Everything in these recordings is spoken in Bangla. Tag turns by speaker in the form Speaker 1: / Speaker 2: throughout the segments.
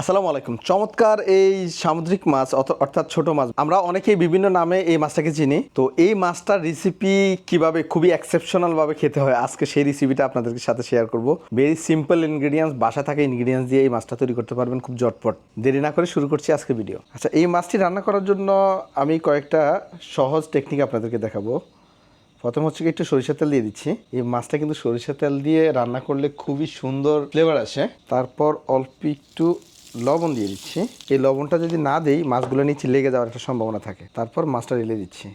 Speaker 1: আসসালামু আলাইকুম। চমৎকার এই সামুদ্রিক মাছ অর্থাৎ ছোট মাছ। আমরা অনেকেই বিভিন্ন নামে এই মাছটাকে চিনি। তো এই মাছটার রেসিপি কীভাবে খুবই এক্সেপশনাল ভাবে খেতে হয় আজকে সেই রেসিপিটা আপনাদের সাথে শেয়ার করব। ভেরি সিম্পল ইনগ্রেডিয়েন্টস বাসা থাকা ইনগ্রেডিয়েন্টস দিয়ে এই মাছটা তৈরি করতে পারবেন খুব জটপট দেরি না করে শুরু করছি আজকে ভিডিও আচ্ছা এই মাছটি রান্না করার জন্য আমি কয়েকটা সহজ টেকনিক আপনাদেরকে দেখাবো। প্রথম হচ্ছে একটু সরিষার তেল দিয়ে দিচ্ছি। এই মাছটা কিন্তু সরিষার তেল দিয়ে রান্না করলে খুবই সুন্দর ফ্লেভার আসে। তারপর অল্প একটু লবণ দিয়ে দিচ্ছি। এই লবণটা যদি না দিই, মাছগুলো নিচে লেগে যাওয়ার একটা সম্ভাবনা থাকে। তারপর মাছটা ঢেলে দিচ্ছি।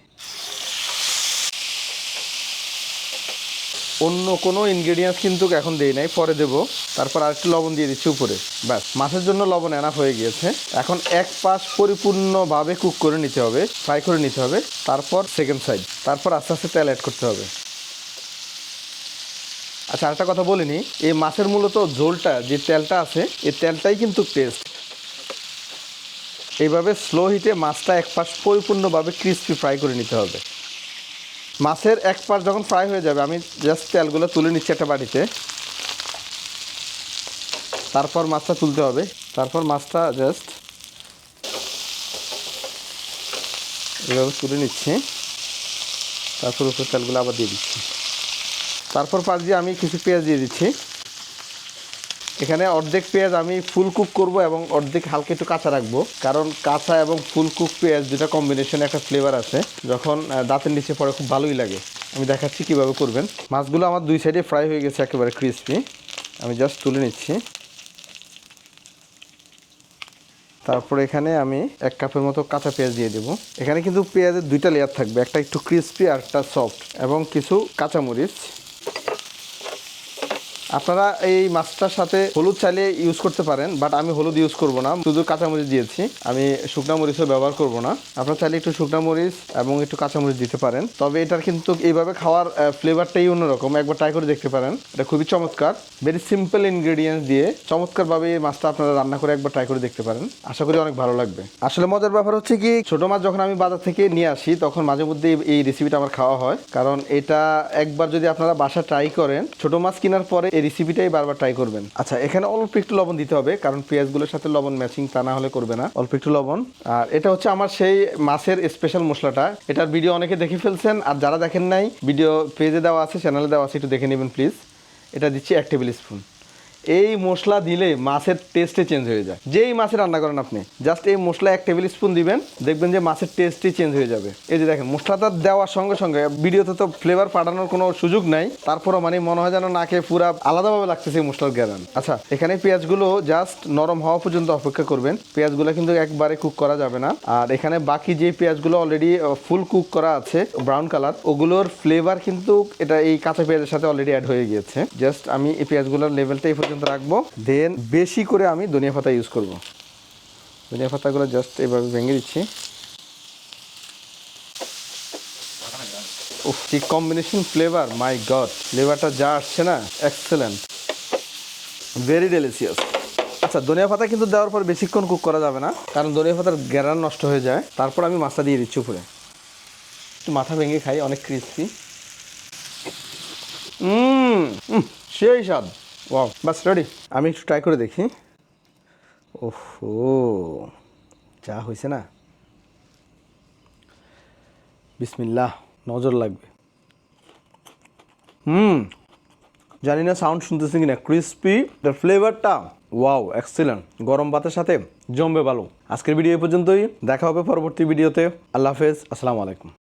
Speaker 1: অন্য কোনো ইনগ্রেডিয়েন্টস কিন্তু এখন দেই নাই, পরে দেবো। তারপর আরেকটু লবণ দিয়ে দিচ্ছি উপরে। ব্যাস, মাছের জন্য লবণ এনাফ হয়ে গিয়েছে। এখন এক পাশ পরিপূর্ণভাবে কুক করে নিতে হবে ফ্রাই করে নিতে হবে। তারপর সেকেন্ড সাইড তারপর আস্তে আস্তে তেল অ্যাড করতে হবে। আচ্ছা আরেকটা কথা বলিনি এই মাছের মূলত ঝোলটা, যে তেলটা আছে, এই তেলটাই কিন্তু টেস্ট এইভাবে স্লো হিটে মাছটা এক পাশ পরিপূর্ণভাবে ক্রিস্পি ফ্রাই করে নিতে হবে। মাছের এক পাশ যখন ফ্রাই হয়ে যাবে, আমি জাস্ট তেলগুলো তুলে নিচ্ছি একটা বাড়িতে তারপর মাছটা তুলতে হবে। তারপর মাছটা জাস্ট এভাবে তুলে নিচ্ছি। তারপর উপরে তেলগুলো আবার দিয়ে দিচ্ছি। তারপর পাশ দিয়ে আমি কিছু পেঁয়াজ দিয়ে দিচ্ছি। এখানে অর্ধেক পেঁয়াজ আমি ফুল কুক করব এবং অর্ধেক হালকা একটু কাঁচা রাখব। কারণ কাঁচা এবং ফুল কুক পেঁয়াজ দুটা কম্বিনেশনে একটা ফ্লেভার আছে। যখন দাঁতের নিচে পড়ে খুব ভালোই লাগে। আমি দেখাচ্ছি কীভাবে করবেন। মাছগুলো আমার দুই সাইডে ফ্রাই হয়ে গেছে একেবারে ক্রিস্পি আমি জাস্ট তুলে নিচ্ছি। তারপর এখানে আমি এক কাপের মতো কাঁচা পেঁয়াজ দিয়ে দেবো। এখানে কিন্তু পেঁয়াজের দুইটা লেয়ার থাকবে। একটা একটু ক্রিস্পি আর একটা সফট এবং কিছু কাঁচামরিচ। আপনারা এই মাছটার সাথে হলুদ চাইলে ইউজ করতে পারেন বাট আমি হলুদ ইউজ করব না। শুধু কাঁচামরিচ দিয়েছি। আমি শুকনা মরিচও ব্যবহার করব না। আপনারা চাইলে একটু শুকনা মরিচ এবং একটু কাঁচামরিচ দিতে পারেন। তবে এটার কিন্তু এইভাবে খাওয়ার ফ্লেভারটাই অন্যরকম। একবার ট্রাই করে দেখতে পারেন। এটা খুবই চমৎকার। ভেরি সিম্পল ইনগ্রেডিয়েন্টস দিয়ে চমৎকারভাবে এই মাছটা আপনারা রান্না করে একবার ট্রাই করে দেখতে পারেন। আশা করি অনেক ভালো লাগবে। আসলে মজার ব্যাপার হচ্ছে কি, ছোট মাছ যখন আমি বাজার থেকে নিয়ে আসি, তখন মাঝে মধ্যে এই- এই রেসিপিটা আমার খাওয়া হয়। কারণ এটা একবার যদি আপনারা বাসা ট্রাই করেন, ছোট মাছ কেনার পরে এই রেসিপিটাই বারবার ট্রাই করবেন। আচ্ছা এখানে অল্প একটু লবণ দিতে হবে, কারণ পেঁয়াজগুলোর সাথে লবণ ম্যাচিং তা না হলে করবে না। অল্প একটু লবণ। আর এটা হচ্ছে আমার সেই মাছের স্পেশাল মশলাটা। এটার ভিডিও অনেকে দেখে ফেলছেন, আর যারা দেখেন নাই ভিডিও পেজে দেওয়া আছে চ্যানেলে দেওয়া আছে, একটু দেখে নেবেন প্লিজ এটা দিচ্ছি এক টেবিল স্পুন। এই মশলা দিলে মাছের টেস্টে চেঞ্জ হয়ে যায়। যেই মাছে রান্না করেন আপনি জাস্ট এই মশলা এক টেবিল স্পুন দিবেন, দেখবেন যে মাছের টেস্টই চেঞ্জ হয়ে যাবে। এই যে দেখেন, মশলাটা দেওয়ার সঙ্গে সঙ্গে ভিডিওতে তো ফ্লেভার পাঠানোর কোনো সুযোগ নাই, তারপরও মানে মনে হয় যেন নাকে পুরা আলাদাভাবে লাগতেছে এই মশলার গ্যারান আচ্ছা এখানে পেঁয়াজগুলো জাস্ট নরম হওয়া পর্যন্ত অপেক্ষা করবেন। পেঁয়াজগুলো কিন্তু একবারে কুক করা যাবে না। আর এখানে বাকি যে পেঁয়াজগুলো অলরেডি ফুল কুক করা আছে ব্রাউন কালার ওগুলোর ফ্লেভার কিন্তু এটা এই কাঁচা পেঁয়াজের সাথে অলরেডি অ্যাড হয়ে গিয়েছে। জাস্ট আমি এই পেঁয়াজগুলোর লেভেলটা এই পর্যন্ত রাখব। দেন বেশি করে আমি ধনিয়া পাতা ইউজ করব। ধনিয়া পাতাগুলো জাস্ট এভাবে ভেঙে দিচ্ছি। উফ, কি কম্বিনেশন ফ্লেভার মাই গড ফ্লেভারটা যা আসছে না এক্সেলেন্ট ভেরি ডেলিসিয়াস আচ্ছা ধনিয়া পাতা কিন্তু দেওয়ার পর বেশিক্ষণ কুক করা যাবে না, কারণ ধনিয়া পাতার গ্যারান নষ্ট হয়ে যায়। তারপর আমি মাছটা দিয়ে দিচ্ছি উপরে। একটু মাথা ভেঙে খাই, অনেক ক্রিস্পি সেই স্বাদ। ওয়াও বাস রেডি আমি একটু ট্রাই করে দেখি। ওহো, যা হয়েছে না। বিসমিল্লাহ, নজর লাগবে। হুম, জানি না সাউন্ড শুনতেছি কিনা। ক্রিস্পি দ্য ফ্লেভারটা ওয়াও এক্সিলেন্ট গরম ভাতের সাথে জমবে ভালো। আজকের ভিডিও এই পর্যন্তই। দেখা হবে পরবর্তী ভিডিওতে আল্লাহ হাফেজ, আসসালামু আলাইকুম।